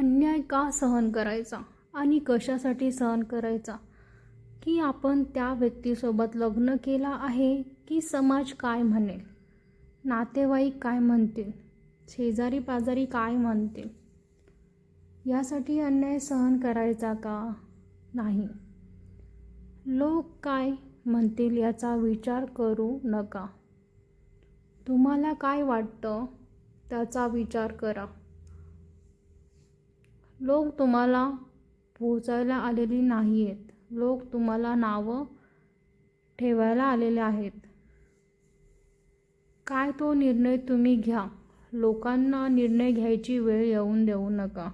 अन्याय का सहन करायचा? आणि कशासाठी सहन करायचा? की आपण त्या व्यक्तीसोबत लग्न केला आहे की समाज काय म्हणेल? नातेवाईक काय म्हणतील? शेजारी पाजारी काय म्हणतील? यासाठी अन्याय सहन करायचा का? नाही. लोक काय म्हणतील याचा विचार करू नका. तुम्हाला काय वाटतं? त्याचा विचार करा. लोक तुम्हाला पोहोचायला आलेली नाही आहेत लोक तुम्हाला नावं ठेवायला आलेले आहेत. काय तो निर्णय तुम्ही घ्या. लोकांना निर्णय घ्यायची वेळ येऊन देऊ नका.